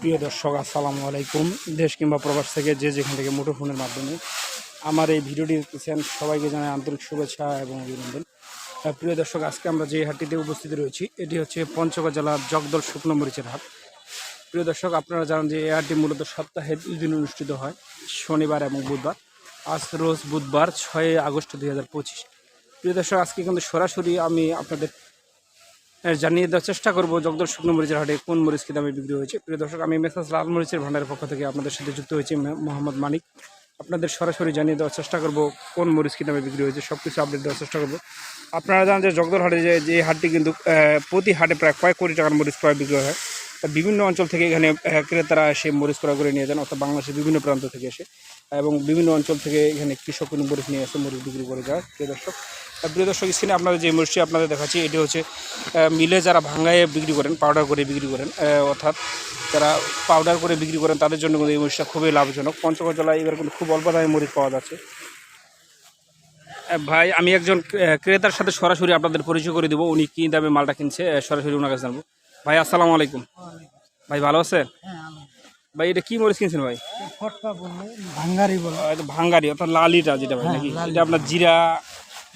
প্রিয় দর্শক, আসসালামু আলাইকুম। দেশ কিংবা প্রবাস থেকে যে যেখান থেকে মুঠোফোনের মাধ্যমে আমার এই ভিডিওটি দেখতেছেন, সবাইকে জানাই আন্তরিক শুভেচ্ছা এবং অভিনন্দন। প্রিয় দর্শক, আজকে আমরা যে হাটটিতে উপস্থিত রয়েছি, এটি হচ্ছে পঞ্চগড় জেলার জগদল শুকনো মরিচের হাট। প্রিয় দর্শক, আপনারা জানেন যে এই হাটটি মূলত সপ্তাহে দুই দিন অনুষ্ঠিত হয়, শনিবার এবং বুধবার। আজ রোজ বুধবার ছয় আগস্ট দুই হাজার পঁচিশ। প্রিয় দর্শক, আজকে কিন্তু সরাসরি আমি আপনাদের জানিয়ে দেওয়ার চেষ্টা করব জগদল শুকনো মরিচের হাটে কোন মরিচ কি দামে বিক্রি হয়েছে। প্রিয় দর্শক, আমি মেসাজ লাল মরিচের ভান্ডারের পক্ষ থেকে আপনাদের সাথে যুক্ত হয়েছি মোহাম্মদ মানিক। আপনাদের সরাসরি জানিয়ে দেওয়ার চেষ্টা করব কোন মরিচ কি দামে বিক্রি হয়েছে সব কিছু আপডেট দেওয়ার চেষ্টা করব। আপনারা জানেন যে জগদল হাটে যে যে হাটটি কিন্তু প্রতি হাটে প্রায় কয়েক কোটি টাকার মরিচ প্রায় বিক্রি হয়। বিভিন্ন অঞ্চল থেকে এখানে ক্রেতারা এসে মরিচ ক্রয় করে নিয়ে যান, অর্থাৎ বাংলাদেশের বিভিন্ন প্রান্ত থেকে এসে। এবং বিভিন্ন অঞ্চল থেকে এখানে কৃষক মরিচ নিয়ে এসে মরিচ বিক্রি করে যায়, প্রিয় দর্শক। প্রিয় দর্শক স্ক্রিনে আপনাদের যে মরিচটি আপনাদের দেখাচ্ছি, এটি হচ্ছে মিলে যারা ভাঙায় বিক্রি করেন পাউডার করে বিক্রি করেন অর্থাৎ যারা পাউডার করে বিক্রি করেন, তাদের জন্য কিন্তু এই মরিচটা খুবই লাভজনক। পঞ্চগড় এবার কিন্তু খুব অল্প দামে মরিচ পাওয়া যাচ্ছে। ভাই, আমি একজন ক্রেতার সাথে সরাসরি আপনাদের পরিচয় করে দেবো, উনি কী দামে মালটা কিনছে সরাসরি ওনার কাছে জানব। ভাই আসসালামু আলাইকুম। ভাই ভালো আছে? ভাই এটা কি মরিচ কিনছেন ভাই? ভাঙ্গারি বলে। ভাঙ্গারি অর্থাৎ লালিটা যেটা ভাই নাকি? এটা আপনার জিরা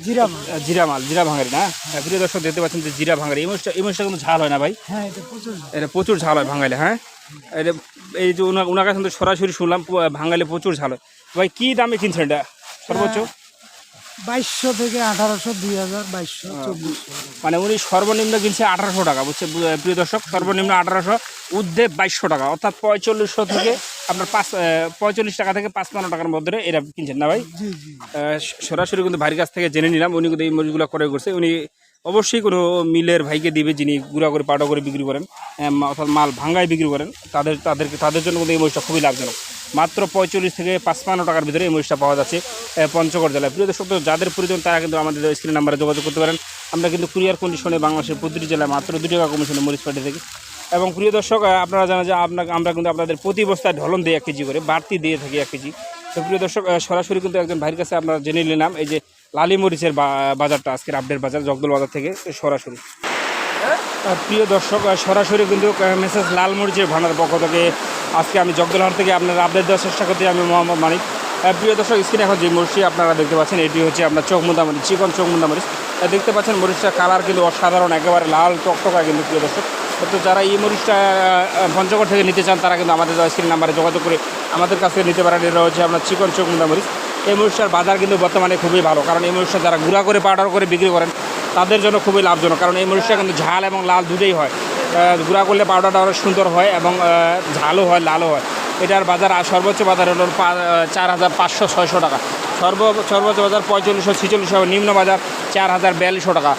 জিরা জিরা মাল জিরা ভাঙ্গারি না? হ্যাঁ, প্রিয় দর্শক দেখতে পাচ্ছেন যে জিরা ভাঙ্গারি। এই মরিচটা এই মরিচটা কিন্তু ঝাল হয় না ভাই? হ্যাঁ এটা প্রচুর এটা প্রচুর ঝাল হয় ভাঙাইলে হ্যাঁ? এটা এই যে ওনার ওনার কাছে সরাসরি শুনলাম ভাঙাইলে প্রচুর ঝাল হয়। ভাই কী দামে কিনছেন এটা? সর্বোচ্চ? বাইশশো থেকে আঠারোশো দুই হাজার বাইশশো চব্বিশশো। মানে উনি সর্বনিম্ন কিনছে আঠারোশো টাকা বুঝছে? প্রিয় দর্শক সর্বনিম্ন আঠারোশো ঊর্ধ্বে বাইশশো টাকা অর্থাৎ পঁয়তাল্লিশশো থেকে আপনার পাঁচ আহ, পঁয়তাল্লিশ টাকা থেকে পাঁচপান্ন টাকার মধ্যে এরা কিনছেন না ভাই? সরাসরি কিন্তু ভাইয়ের কাছ থেকে জেনে নিলাম উনি কিন্তু এই মরিচগুলো ক্রয় করছে। উনি অবশ্যই কোনো মিলের ভাইকে দিবে যিনি গুঁড়া করে পাউডার করে বিক্রি করেন অর্থাৎ মাল ভাঙ্গায় বিক্রি করেন তাদের তাদেরকে তাদের জন্য কিন্তু এই মরিচটা খুবই লাভজনক। মাত্র পঁয়তাল্লিশ থেকে পাঁচপান্ন টাকার ভিতরে এই মরিচটা পাওয়া যাচ্ছে পঞ্চগড় জেলায়। প্রিয় দর্শক যাদের প্রয়োজন তারা কিন্তু আমাদের স্ক্রিন নাম্বারে যোগাযোগ করতে পারেন। আমরা কিন্তু কুরিয়ার কন্ডিশনে বাংলাদেশের প্রতিটি জেলায় মাত্র দু টাকা কমিশনে মরিচ পাঠিয়ে থাকি। এবং প্রিয় দর্শক আপনারা জানেন যে আপনাকে আমরা কিন্তু আপনাদের প্রতি বস্তায় ঢলন দিই এক কেজি করে, বাড়তি দিয়ে থাকি এক কেজি। তো প্রিয় দর্শক সরাসরি কিন্তু একজন ভাইয়ের কাছে আপনারা জেনে নিলাম, এই যে লালি মরিচের বাজারটা, আজকের আপডেট বাজার, জগদল বাজার থেকে সরাসরি। প্রিয় দর্শক সরাসরি কিন্তু মেসেজ লাল মরিচের ভান্ডার পক্ষ থেকে আজকে আমি জগদলহাট থেকে আপনার আপডেট দেওয়ার চেষ্টা করতে আমি মোহাম্মদ মানিক। প্রিয় দর্শক স্ক্রিনে এখন যে মরিচটি আপনারা দেখতে পাচ্ছেন, এটি হচ্ছে আপনার চোখমুন্দা মরিচ, চিকন চোখমুন্দা মরিচ। দেখতে পাচ্ছেন মরিচটা কালার কিন্তু অসাধারণ, একেবারে লাল টকটকা কিন্তু প্রিয় দর্শক। তো যারা এই মরিচটা পঞ্চগড় থেকে নিতে চান, তারা কিন্তু আমাদের স্ক্রিন নাম্বারে যোগাযোগ করে আমাদের কাছে নিতে পারেন। এটা হচ্ছে আপনার চিকন চোখমুন্দা মরিচ। এই মরিচটার বাজার কিন্তু বর্তমানে খুবই ভালো, কারণ এই মরিচটা যারা গুঁড়া করে পাউডার করে বিক্রি করেন, তাদের জন্য খুবই লাভজনক, কারণ এই মরিচটা কিন্তু ঝাল এবং লাল দুটোই হয়। গুঁড়া করলে পাউডারটা অনেক সুন্দর হয় এবং ঝালও হয়, লালও হয়। এটার বাজার সর্বোচ্চ বাজার হলো চার হাজার পাঁচশো ছয়শো টাকা। সর্ব, সর্বোচ্চ বাজার পঁয়তাল্লিশশো, ছিচল্লিশশো নিম্ন বাজার চার হাজার বিয়াল্লিশশো টাকা।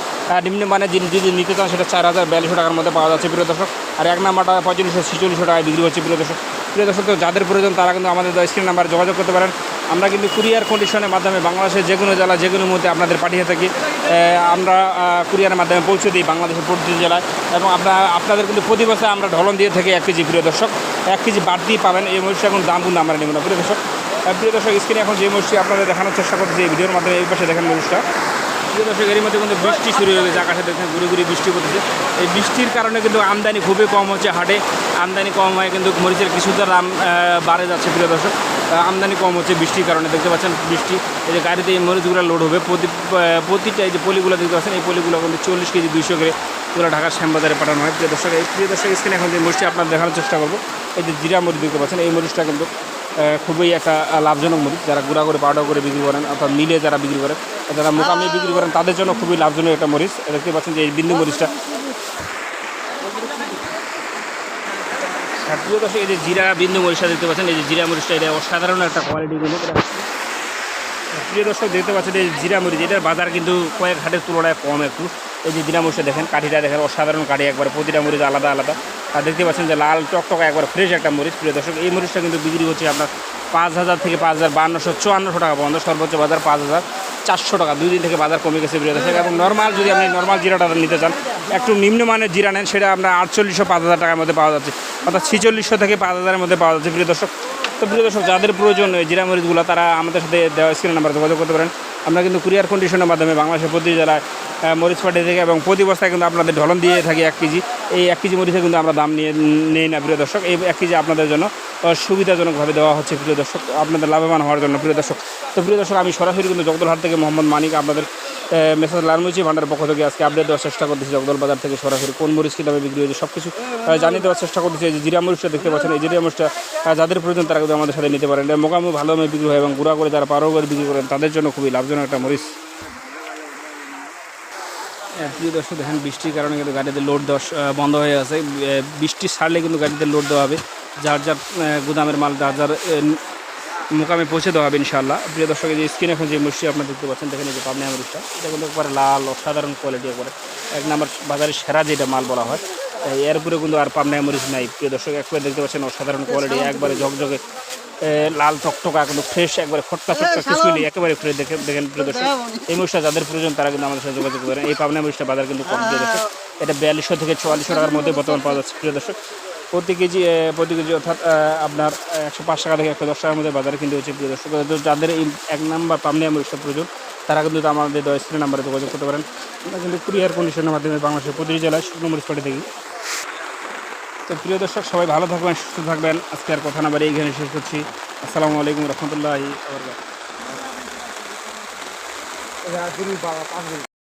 নিম্ন মানে যদি নিতে চান সেটা চার হাজার বিয়াল্লিশশো টাকার মধ্যে পাওয়া যাচ্ছে প্রিয় দর্শক। আর এক নাম্বারটা পঁয়তাল্লিশশো, ছিচল্লিশশো টাকায় বিক্রি হচ্ছে প্রিয় দর্শক। প্রিয় দর্শক, তো যাদের প্রয়োজন তারা কিন্তু আমাদের স্ক্রিন নাম্বারে যোগাযোগ করতে পারেন। আমরা কিন্তু কুরিয়ার কন্ডিশনের মাধ্যমে বাংলাদেশের যে কোনো জেলা যে কোনো মুহূর্তে আপনাদের পাঠিয়ে থাকি। আমরা কুরিয়ারের মাধ্যমে পৌঁছে দিই বাংলাদেশের প্রতিটি জেলায়। এবং আপনার, আপনাদের কিন্তু প্রতি বছর আমরা ঢলন দিয়ে থাকি এক কেজি, প্রিয় দর্শক। এক কেজি বাড়তি পাবেন এই মহিষ এখন দাম কিন্তু আমরা নেব না, প্রিয় দর্শক। প্রিয় দর্শক স্ক্রিনে এখন যে মহিষটি আপনাদের দেখানোর চেষ্টা করছি এই ভিডিওর মাধ্যমে এই পাশে দেখেন মরিচটা প্রিয় দর্শক মধ্যে কিন্তু বৃষ্টি শুরু হয়ে গেছে। আকাশে দেখছেন ঘুরে ঘুরে বৃষ্টি পড়তেছে। এই বৃষ্টির কারণে কিন্তু আমদানি খুবই কম হচ্ছে হাটে। আমদানি কম হয় কিন্তু মরিচের কিছুটা দাম বাড়ে যাচ্ছে, প্রিয় দর্শক। আমদানি কম হচ্ছে বৃষ্টির কারণে। দেখতে পাচ্ছেন বৃষ্টি। এই যে গাড়িতে এই মরিচগুলো লোড হবে। প্রতি প্রতিটা এই যে পলিগুলো দেখতে পাচ্ছেন, এই পলিগুলো কিন্তু চল্লিশ কেজি, দুইশো করে পুরো ঢাকার শ্যামবাজারে পাঠানো হয়। প্রিয় দর্শক, এই প্রিয় দর্শক স্ক্রিনে এখন যে মরিচটি আপনার দেখানোর চেষ্টা করব। এই যে জিরা মরিচ দেখতে পাচ্ছেন, এই মরিচটা কিন্তু খুবই একটা লাভজনক মরিচ যারা গুঁড়া করে, পাউডার করে বিক্রি করেন, অর্থাৎ মিলে যারা বিক্রি করেন যারা মোকামে বিক্রি করেন, তাদের জন্য খুবই লাভজনক একটা মরিচ। দেখতে পাচ্ছেন যে এই বিন্দু মরিচটা। প্রিয় দর্শক, এই যে জিরা বিন্দু মরিচটা দেখতে পাচ্ছেন, এই যে জিরা মরিচটা, এটা অসাধারণ একটা কোয়ালিটি কিন্তু প্রিয় দর্শক, দেখতে পাচ্ছেন এই জিরা মরিচ, এটার বাজার কিন্তু কয়েক হাটের তুলনায় কম একটু। এই যে জিরা মরিচটা দেখেন, কাঠিটা দেখেন, অসাধারণ কাঠি একবার, প্রতিটা মরিচ আলাদা আলাদা। আর দেখতে পাচ্ছেন যে লাল টকটকা একবার ফ্রেশ একটা মরিচ। প্রিয় দর্শক, এই মরিচটা কিন্তু বিক্রি হচ্ছে আপনার পাঁচ হাজার থেকে পাঁচ হাজার বান্নশো চুয়ান্নশো টাকা পর্যন্ত, সর্বোচ্চ বাজার পাঁচ হাজার চারশো টাকা। দুই দিন থেকে বাজার কমে গেছে প্রিয় দর্শক। এবং নর্মাল যদি আপনি নর্মাল জিরাটা নিতে চান, একটু নিম্নমানের জিরা নেন, সেটা আপনার আটচল্লিশশো, পাঁচ হাজার টাকার মধ্যে পাওয়া যাচ্ছে। অর্থাৎ ছিচল্লিশশো থেকে পাঁচ হাজারের মধ্যে পাওয়া যাচ্ছে প্রিয় দর্শক। তো প্রিয় দর্শক, যাদের প্রয়োজন জিরা মরিচগুলো, তারা আমাদের সাথে দেওয়া স্ক্রিন নাম্বার যোগাযোগ করতে পারেন। আমরা কিন্তু কুরিয়ার কন্ডিশনের মাধ্যমে বাংলাদেশের প্রতি জেলায় মরিচ পাঠিয়ে থেকে এবং প্রতি বস্তায় কিন্তু আপনাদের ঢলন দিয়ে থাকি এক কেজি। এই এক কেজি মরিচে কিন্তু আমরা দাম নিয়ে নেই না প্রিয় দর্শক। এই এক কেজি আপনাদের জন্য সুবিধাজনকভাবে দেওয়া হচ্ছে প্রিয় দর্শক। আপনাদের লাভবান হওয়ার জন্য প্রিয় দর্শক। তো প্রিয় দর্শক, আমি সরাসরি কিন্তু জগদলহাট থেকে মোহাম্মদ মানিক আপনাদের মেসাজ লালমুচি ভান্ডারের পক্ষ থেকে আজকে আপডেট দেওয়ার চেষ্টা করতেছি। জগদল বাজার থেকে সরাসরি কোন মরিচ কী দামে বিক্রি হয়েছে সব কিছু জানিয়ে দেওয়ার চেষ্টা করতেছি। যে জিরা মরিচটা দেখতে পাচ্ছেন, এই জিরা মরিচটা যাদের প্রয়োজন তারা কিন্তু আমাদের সাথে নিতে পারেন। মোকামে ভালো দামে বিক্রি হয় এবং গুঁড়া করে যারা পারো করে বিক্রি করেন, তাদের জন্য খুবই লাভজনক একটা মরিচ। প্রিয় দর্শক, দেখেন বৃষ্টির কারণে কিন্তু গাড়িতে লোড দেওয়া বন্ধ হয়ে আছে। বৃষ্টি ছাড়লে কিন্তু গাড়িতে লোড দেওয়া হবে। যার যার গুদামের মাল, যার যার মোকামে পৌঁছে দেওয়া হবে ইনশাল্লাহ প্রিয় দর্শক, এই যে স্ক্রিন এখন যে মুষ্টি আপনারা দেখতে পাচ্ছেন, দেখেন এই যে পাবনা মুষ্টা এটা কিন্তু একবারে লাল, অসাধারণ কোয়ালিটি একবারে এক নাম্বার বাজারে সেরা যেটা মাল বলা হয় এর উপরে কিন্তু আর পাবনা মরিচ নাই। প্রিয় দর্শক, একবারে দেখতে পাচ্ছেন অসাধারণ কোয়ালিটি একবারে ঝকঝকে লাল টকটকা কিন্তু ফ্রেশ একবারে ফটকা ফটকা কিছু নেই একেবারে ফ্রেশ দেখেন দেখেন প্রিয় দর্শক। এই মরিচটা যাদের প্রয়োজন তারা কিন্তু আমাদের সাথে যোগাযোগ করেন। এই পাবনা মরিচটা বাজার কিন্তু কম দর্শক। এটা বিয়াল্লিশশো থেকে চুয়াল্লিশশো টাকার মধ্যে বর্তমান পাওয়া যাচ্ছে প্রিয় দর্শক। প্রতি কেজি প্রতি কেজি অর্থাৎ আপনার একশো পাঁচ টাকা থেকে একশো দশ টাকার মধ্যে বাজারে কিন্তু হচ্ছে প্রিয় দর্শক। যাদের এই এক নাম্বার পামনিয়া মরিচটা প্রয়োজন তারা কিন্তু আমাদের দশ নাম্বারে যোগাযোগ করতে পারেন। আমরা কিন্তু কুরিয়ার কন্ডিশনের মাধ্যমে বাংলাদেশের প্রতিটি জেলায় শুকনো মরিচ পাঠিয়ে থাকি। তো প্রিয় দর্শক, সবাই ভালো থাকবেন, সুস্থ থাকবেন। আজকে আর কথা না বাড়ি এখানে শেষ করছি। আসসালামু আলাইকুম রহমতুল্লাহ